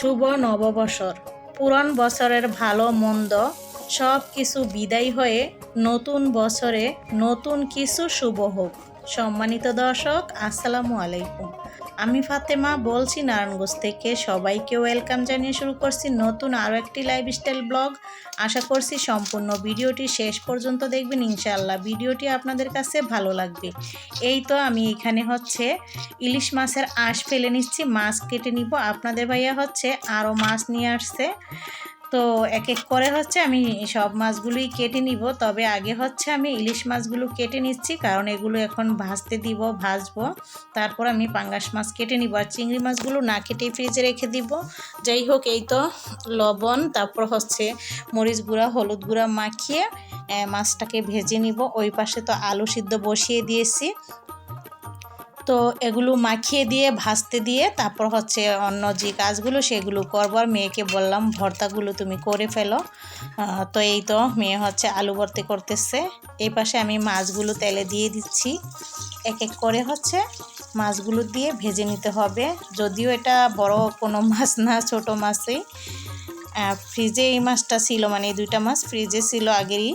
শুভ নববসর পুরন বছরের ভালো মন্দ সব কিছু বিদায় হয়ে নতুন বছরে নতুন কিছু শুভ হোক। সম্মানিত দর্শক, আসসালামু আলাইকুম। আমি ফাতেমা বলছি নারায়ণগঞ্জ থেকে। সবাইকে ওয়েলকাম জানিয়ে শুরু করছি নতুন আরও একটি লাইফস্টাইল ব্লগ আশা করছি সম্পূর্ণ ভিডিওটি শেষ পর্যন্ত দেখবেন, ইনশাআল্লাহ ভিডিওটি আপনাদের কাছে ভালো লাগবে। এই তো আমি এখানে হচ্ছে ইলিশ মাছের আঁশ ফেলে নিচ্ছি, মাছ কেটে নিব। আপনাদের ভাইয়া হচ্ছে আরও মাছ নিয়ে আসছে। তো এক এক করে হচ্ছে আমি সব মাছগুলোই কেটে নিব। তবে আগে হচ্ছে আমি ইলিশ মাছগুলো কেটে নিচ্ছি, কারণ এগুলো এখন ভাজতে দিব, ভাজবো। তারপর আমি পাঙ্গাস মাছ কেটে নিব আর চিংড়ি মাছগুলো না কেটে ফ্রিজে রেখে দিব। যাই হোক, এই তো লবণ, তারপর হচ্ছে মরিচ গুঁড়া, হলুদ গুঁড়া মাখিয়ে মাছটাকে ভেজে নিব। ওই পাশে তো আলু সিদ্ধ বসিয়ে দিয়েছি। তো এগুলো মাখিয়ে দিয়ে, ভাজতে দিয়ে, তারপর হচ্ছে অন্য যে কাজগুলো সেগুলো করবার মেয়েকে বললাম, ভর্তাগুলো তুমি করে ফেলো। তো এই তো মেয়ে হচ্ছে আলু ভর্তি করতেছে। এই পাশে আমি মাছগুলো তেলে দিয়ে দিচ্ছি। এক এক করে হচ্ছে মাছগুলো দিয়ে ভেজে নিতে হবে। যদিও এটা বড় কোনো মাছ না, ছোট মাছই। ফ্রিজে এই মাছটা ছিল মানে এই দুইটা মাছ ফ্রিজে ছিল আগেরই।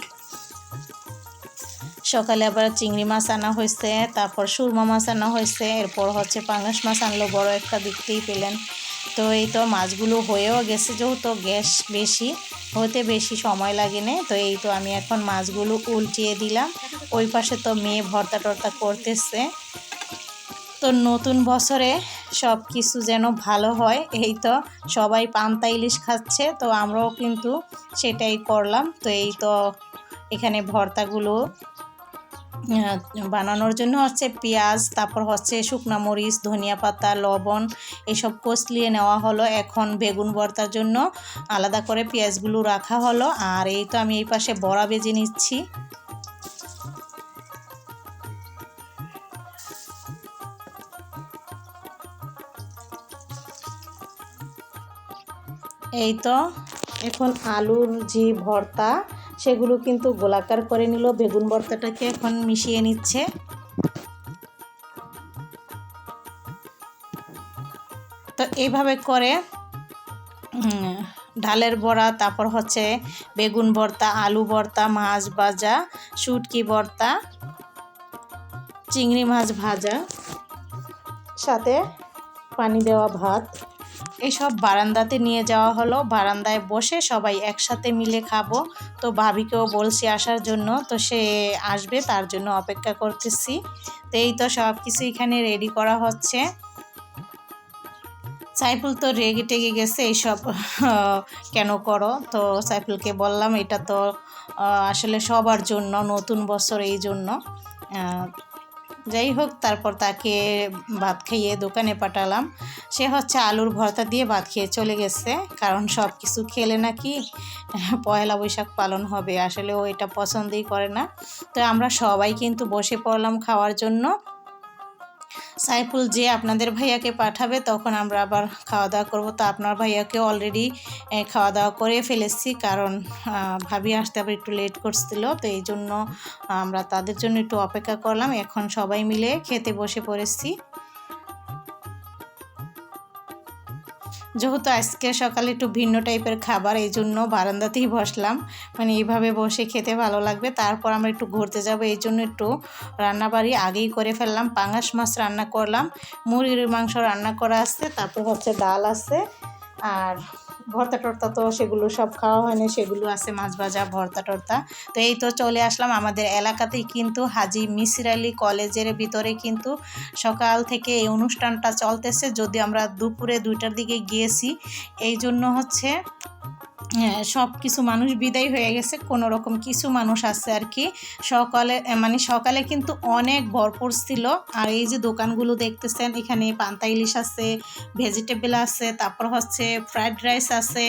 সকালে আবার চিংড়ি মাছ আনা হয়েছে, তারপর সুরমা মাছ আনা হয়েছে, এরপর হচ্ছে পাঙাশ মাছ আনলো, বড় একটা দেখতেই পেলেন। তো এই তো মাছগুলো হয়েও গেছে, যেহেতু গ্যাস বেশি, হতে বেশি সময় লাগে না তো এই তো আমি এখন মাছগুলো উল্টিয়ে দিলাম। ওই পাশে তো মেয়ে ভর্তা টর্তা করতেছে। তো নতুন বছরে সব কিছু যেন ভালো হয়, এই তো সবাই পান্তা ইলিশ খাচ্ছে, তো আমরাও কিন্তু সেটাই করলাম। তো এই তো এখানে ভর্তাগুলো বানানোর জন্য হচ্ছে পেঁয়াজ, তারপর হচ্ছে শুকনা মরিচ, ধনিয়া পাতা, লবণ, এসব কষলিয়ে নেওয়া হলো। এখন বেগুন ভর্তার জন্য আলাদা করে পেঁয়াজগুলো রাখা হলো। আর এই তো আমি এই পাশে বড়া বেজে নিচ্ছি। এই তো এখন আলুর যে ভর্তা সেগুলো কিন্তু গোলাকার করে নিল, বেগুন ভর্তাটাকে এখন মিশিয়ে নিচ্ছে। তো এইভাবে করে ডালের বড়া, তারপর হচ্ছে বেগুন ভর্তা আলু ভর্তা মাছ ভাজা, শুটকি ভর্তা চিংড়ি মাছ ভাজা, সাথে পানি দেওয়া ভাত। এসব বারান্দাতে নিয়ে যাওয়া হলো। বারান্দায় বসে সবাই একসাথে মিলে খাব। তো ভাবিকেও বলছি আসার জন্য। তো সে আসবে, তার জন্য অপেক্ষা করতেছি। তো এই তো সব কিছু এখানে রেডি করা হচ্ছে। সাইফুল তো রেগে টেগে গেছে, এইসব, কেন করো? তো সাইফুলকে বললাম, এটা তো আসলে সবার জন্য, নতুন বছর এই জন্য। যাই হোক, তারপর তাকে ভাত খাইয়ে দোকানে পাঠালাম। সে হচ্ছে আলুর ভর্তা দিয়ে ভাত খেয়ে চলে গেছে, কারণ সব কিছু খেলে নাকি পয়লা বৈশাখ পালন হবে। আসলে ও এটা পছন্দই করে না। তো আমরা সবাই কিন্তু বসে পড়লাম খাওয়ার জন্য। সাইফুল যে আপনাদের ভাইয়াকে পাঠাবে, তখন আমরা আবার খাওয়া দাওয়া করব। তো আপনার ভাইয়াকে অলরেডি খাওয়া দাওয়া করে ফেলেছি। কারণ ভাবি আসতে আবার একটু লেট করছিল। তো এই জন্য আমরা তাদের জন্য একটু অপেক্ষা করলাম। এখন সবাই মিলে খেতে বসে পড়েছি। যেহেতু আজকে সকালে একটু ভিন্ন টাইপের খাবার, এই জন্য বারান্দাতেই বসলাম। মানে এইভাবে বসে খেতে ভালো লাগবে। তারপর আমরা একটু ঘুরতে যাব, এই জন্য একটু রান্নাবাড়ি আগেই করে ফেললাম। পাঙাশ মাছ রান্না করলাম, মুরগির মাংস রান্না করা আছে, তারপর হচ্ছে ডাল আছে, আর ভর্তা টর্তা তো সেগুলো সব খাওয়া হয় না সেগুলো আছে মাছ ভাজা ভর্তা টর্তা তো এই তো চলে আসলাম আমাদের এলাকাতেই কিন্তু হাজি মিসির আলী কলেজের ভিতরে কিন্তু সকাল থেকে এই অনুষ্ঠানটা চলতেছে। যদি আমরা দুপুরে দুইটার দিকে গিয়েছি, এই জন্য হচ্ছে সব কিছু মানুষ বিদায় হয়ে গেছে, কোনো রকম কিছু মানুষ আছে আর কি। সকালে মানে সকালে কিন্তু অনেক ভরপুর ছিল। আর এই যে দোকানগুলো দেখতেছেন, এখানে পান্তা ইলিশ আছে ভেজিটেবল আছে, তারপর হচ্ছে ফ্রাইড রাইস আছে,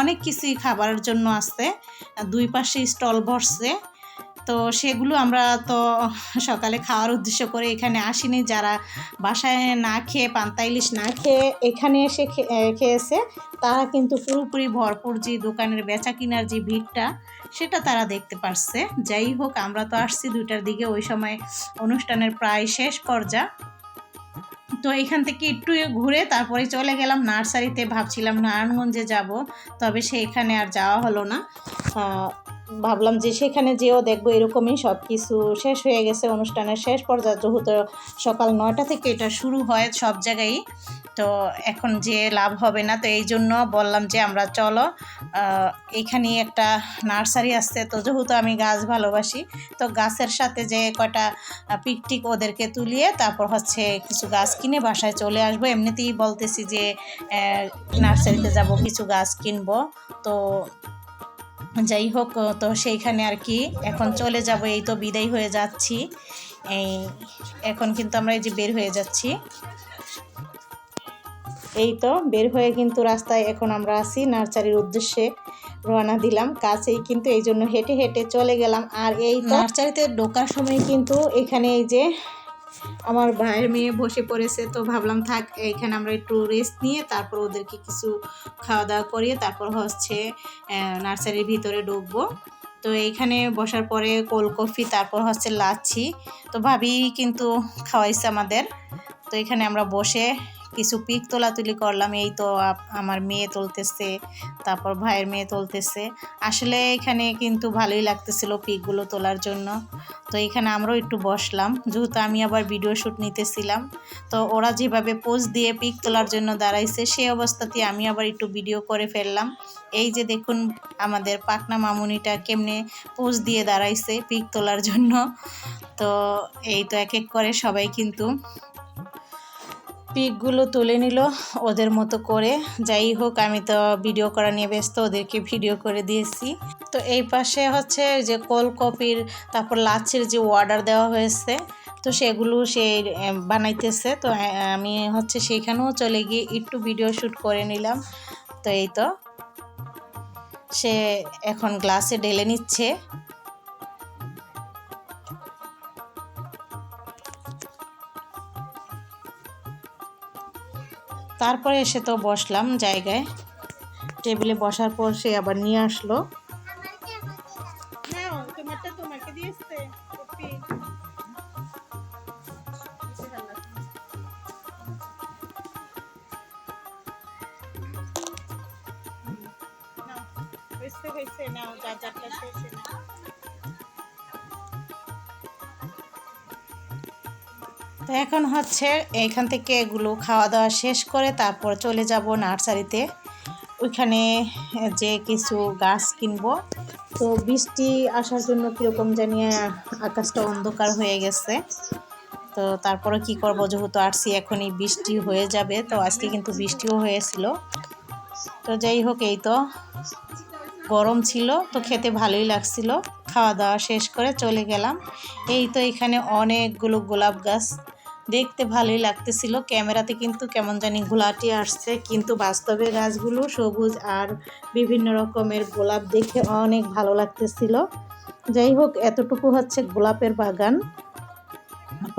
অনেক কিছুই খাবারের জন্য আছে। দুই পাশে স্টল বসছে। তো সেগুলো আমরা তো সকালে খাওয়ার উদ্দেশ্য করে এখানে আসিনি। যারা বাসায় না খেয়ে পান্তা ইলিশ না খেয়ে এখানে এসে খেয়েছে, তারা কিন্তু পুরোপুরি ভরপুর যে দোকানের বেচা কিনার যে ভিড়টা, সেটা তারা দেখতে পারছে। যাই হোক, আমরা তো আসছি দুইটার দিকে, ওই সময় অনুষ্ঠানের প্রায় শেষ পর্যা। তো এখান থেকে একটু ঘুরে তারপরে চলে গেলাম নার্সারিতে। ভাবছিলাম নারায়ণগঞ্জে যাব, তবে সেইখানে আর যাওয়া হলো না। ভাবলাম যে সেখানে যেও দেখব এরকমই সব কিছু শেষ হয়ে গেছে, অনুষ্ঠানের শেষ পর্যায়ে। যেহেতু সকাল নয়টা থেকে এটা শুরু হয় সব জায়গায়, তো এখন যে লাভ হবে না, তো এই জন্য বললাম যে আমরা চলো এখানে একটা নার্সারি আসছে তো যেহেতু আমি গাছ ভালোবাসি, তো গাছের সাথে যে কয়টা পিকটিক ওদেরকে তুলিয়ে তারপর হচ্ছে কিছু গাছ কিনে বাসায় চলে আসব। এমনিতেই বলতেছি যে নার্সারিতে যাব, কিছু গাছ কিনবো। তো যাই হোক তো সেইখানে আর কি। এখন চলে যাব, এই তো বিদায় হয়ে যাচ্ছি। এই, এখন কিন্তু আমরা এই যে বের হয়ে যাচ্ছি। এই তো বের হয়ে কিন্তু রাস্তায় এখন আমরা আছি নার্সারির উদ্দেশ্যে রওনা দিলাম কাছেই, কিন্তু এই জন্য হেঁটে হেঁটে চলে গেলাম। আর এই নার্সারিতে ঢোকার সময় কিন্তু এখানে এই যে আমার ভাইয়ের মেয়ে বসে পড়েছে, তো ভাবলাম থাক এইখানে আমরা একটু রেস্ট নিয়ে তারপর ওদেরকে কিছু খাওয়া দাওয়া করিয়ে তারপর হচ্ছে নার্সারির ভিতরে ঢুকবো। তো এইখানে বসার পরে কোল্ড কফি তারপর হচ্ছে লাচ্ছি। তো ভাবি কিন্তু খাওয়াইছে আমাদের। তো এখানে আমরা বসে কিছু পিক তোলাতুলি করলাম, এই তো আমার মেয়ে তুলতেছে, তারপর ভাইয়ের মেয়ে তুলতেছে। আসলে এখানে কিন্তু ভালোই লাগতেছিল পিকগুলো তোলার জন্য। তো এখানে আমরাও একটু বসলাম, যেহেতু আমি আবার ভিডিও শ্যুট নিতেছিলাম। তো ওরা যেভাবে পোজ দিয়ে পিক তোলার জন্য দাঁড়াইছে সেই অবস্থাতে আমি আবার একটু ভিডিও করে ফেললাম। এই যে দেখুন, আমাদের পাকনা মামুনিটা কেমনে পোজ দিয়ে দাঁড়াইছে পিক তোলার জন্য। তো এই তো এক এক করে সবাই কিন্তু পিকগুলো তুলে নিল ওদের মতো করে। যাই হোক, আমি তো ভিডিও করা নিয়ে ব্যস্ত, ওদেরকে ভিডিও করে দিয়েছি। তো এই পাশে হচ্ছে যে কোল কপির তারপর লাচ্ছির যে অর্ডার দেওয়া হয়েছে, তো সেগুলো সে বানাইতেছে। তো আমি হচ্ছে সেখানেও চলে গিয়ে একটু ভিডিও শ্যুট করে নিলাম। তো এই তো। সে এখন গ্লাসে ঢেলে নিচ্ছে। তারপরে এসে তো বসলাম জায়গায়। টেবিলে বসার পর সে আবার নিয়ে আসলো। দিয়েছে হয়েছে শেষে তো এখন হচ্ছে এইখান থেকে এগুলো খাওয়া দাওয়া শেষ করে তারপর চলে যাব নার্সারিতে। ওইখানে যে কিছু গাছ কিনবো। তো বৃষ্টি আসার জন্য কীরকম জানিয়ে আকাশটা অন্ধকার হয়ে গেছে। তো তারপরে কি করব, যেহেতু আসছি এখনই বৃষ্টি হয়ে যাবে, তো আজকে কিন্তু বৃষ্টিও হয়েছিল। তো যাই হোক, এই তো গরম ছিল, তো খেতে ভালোই লাগছিল। খাওয়া দাওয়া শেষ করে চলে গেলাম। এই তো এখানে অনেকগুলো গোলাপ গাছ দেখতে ভালোই লাগতেছিল। ক্যামেরাতে কিন্তু কেমন জানি গোলাটি আসছে, কিন্তু বাস্তবে গাছগুলো সবুজ আর বিভিন্ন রকমের গোলাপ দেখে অনেক ভালো লাগতেছিল। যাই হোক, এতটুকু হচ্ছে গোলাপের বাগান।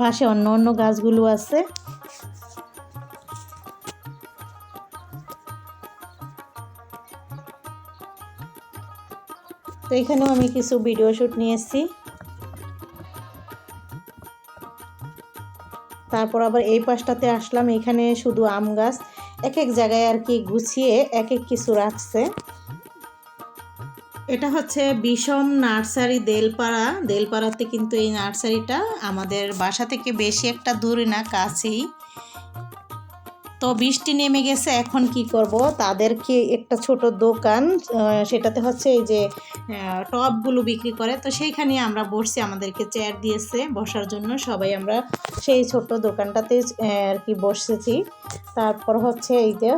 পাশে অন্য অন্য গাছগুলো আছে। তো এখানেও আমি কিছু ভিডিও শ্যুট নিয়েছি। তারপর আবার এই পাশটাতে আসলাম, এখানে শুধু আম গাছ। এক এক জায়গায় আর কি গুছিয়ে এক এক কিছু রাখছে। এটা হচ্ছে বিষম নার্সারি দেলপাড়া। দেলপাড়াতে কিন্তু এই নার্সারিটা আমাদের বাসা থেকে বেশি একটা দূরে না, কাছেই। তো বৃষ্টি নেমে গেছে, এখন কি করব? তাদেরকে একটা ছোট দোকান সেটাতে হচ্ছে এই যে টপগুলো বিক্রি করে। তো সেইখানে আমরা বসছি, আমাদেরকে চেয়ার দিয়েছে বসার জন্য। সবাই আমরা সেই ছোট দোকানটাতে আর কি বসেছি। তারপর হচ্ছে এই যে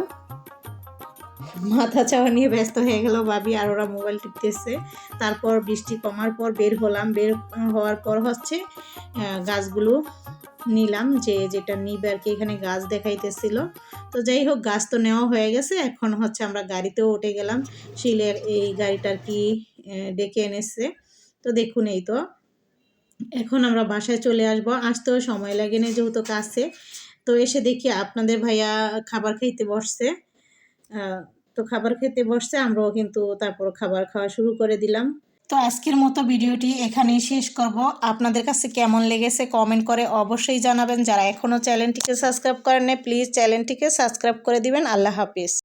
মাথা চাওয়া নিয়ে ব্যস্ত হয়ে গেল ভাবি আর ওরা মোবাইল টিপতেছে। তারপর বৃষ্টি কমার পর বের হলাম। বের হওয়ার পর হচ্ছে গাছগুলো নিলাম যে যেটা নিবে আর কি, এখানে গাছ দেখাইতেছিল। তো যাই হোক, গাছ তো নেওয়া হয়ে গেছে। এখন হচ্ছে আমরা গাড়িতেও উঠে গেলাম। শিলের এই গাড়িটার কি ডেকে এনেছে। তো দেখুন এই তো। এখন আমরা বাসায় চলে আসব। আসতেও সময় লাগে না যেহেতু কাছে। তো এসে দেখি আপনাদের ভাইয়া খাবার খাইতে বসছে। তো খাবার খেতে বসছে, আমরাও কিন্তু তারপর খাবার খাওয়া শুরু করে দিলাম। তো আজকের মতো ভিডিওটি এখানেই শেষ করব। আপনাদের কাছে কেমন লেগেছে কমেন্ট করে অবশ্যই জানাবেন। যারা এখনও চ্যানেলটিকে সাবস্ক্রাইব করেন প্লিজ চ্যানেলটিকে সাবস্ক্রাইব করে দিবেন। আল্লাহ হাফিজ।